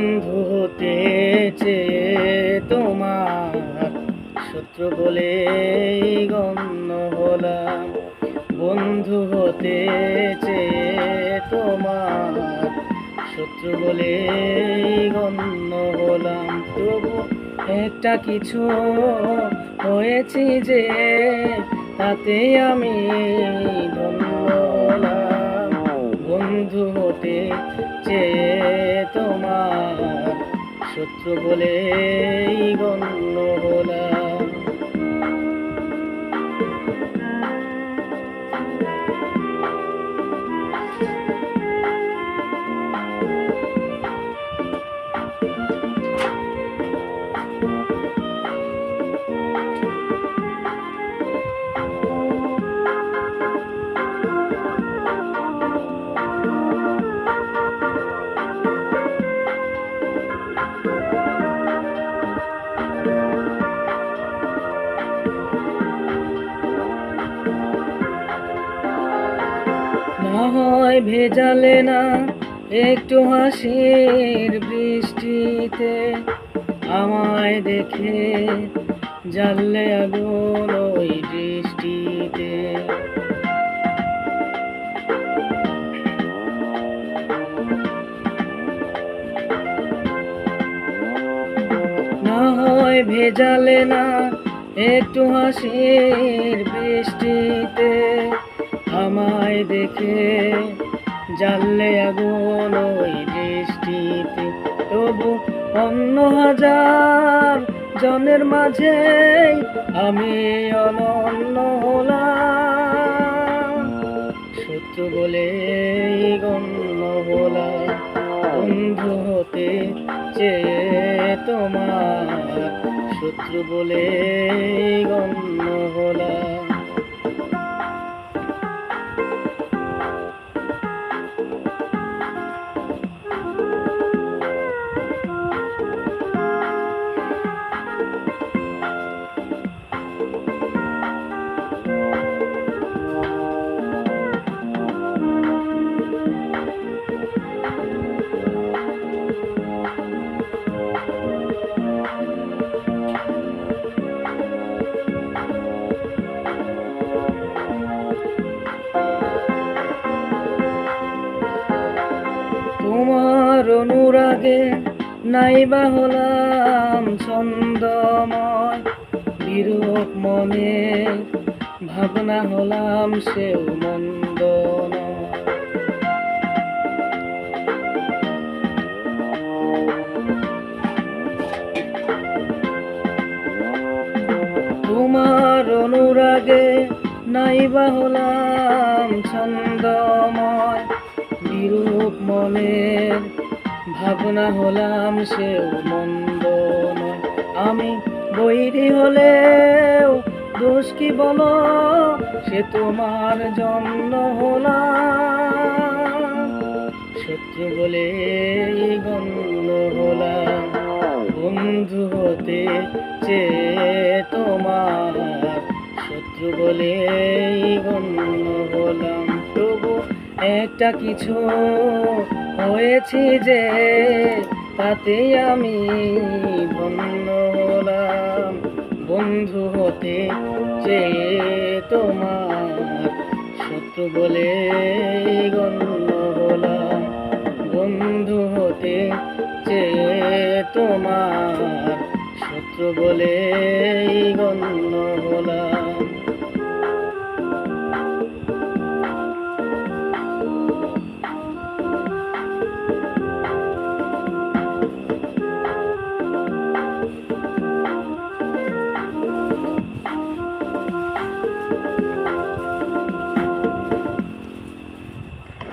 বন্ধু হতে চেয়ে তোমার শত্রু বলে গণ্য হলাম। বন্ধু হতে চেয়ে তোমার শত্রু বলে গণ্য হলাম। তবু একটা কিছু হয়েছি যে তাতে আমি ধন্য হলাম। বন্ধু হতে চেয়ে তোমার শত্রু বলে গণ্য হলাম। না হয় ভেজালে না। একটু হাসির বৃষ্টিতে আমায় দেখে জ্বাললে আগুন ওই বৃষ্টিতে। হয় ভেজালে না, একটু হাসির বৃষ্টিতে আমায় দেখে জ্বাললে আগুন ওই দৃষ্টিতে। তবু অন্য হাজার জনের মাঝে আমি অনন্য হলাম। শত্রু বলে গণ্য হলাম। বন্ধু হতে চেয়ে তোমার শত্রু বলে গণ্য হলাম। অনুরাগে নাইবা হলাম ছন্দময় বিরূপ মনে ভাবনা হলাম সেও মন্দ। তোমার অনুরাগে নাইবা হলাম ছন্দময় বিরূপ মনের ভাবনা হলাম সেও মন্দ। আমি বৈরি হলেও দোষ কি বলো? সে তোমার জন্ম হলাম। শত্রু বলে গন্ধ হলাম। বন্ধু হতে চেয়ে তোমার শত্রু বলে গণ্য হলাম। তবু একটা কিছু হয়েছি যে তাতে আমি ধন্য হলাম। বন্ধু হতে চেয়ে তোমার শত্রু বলে গণ্য হলাম। বন্ধু হতে চেয়ে তোমার শত্রু বলে গণ্য হলাম।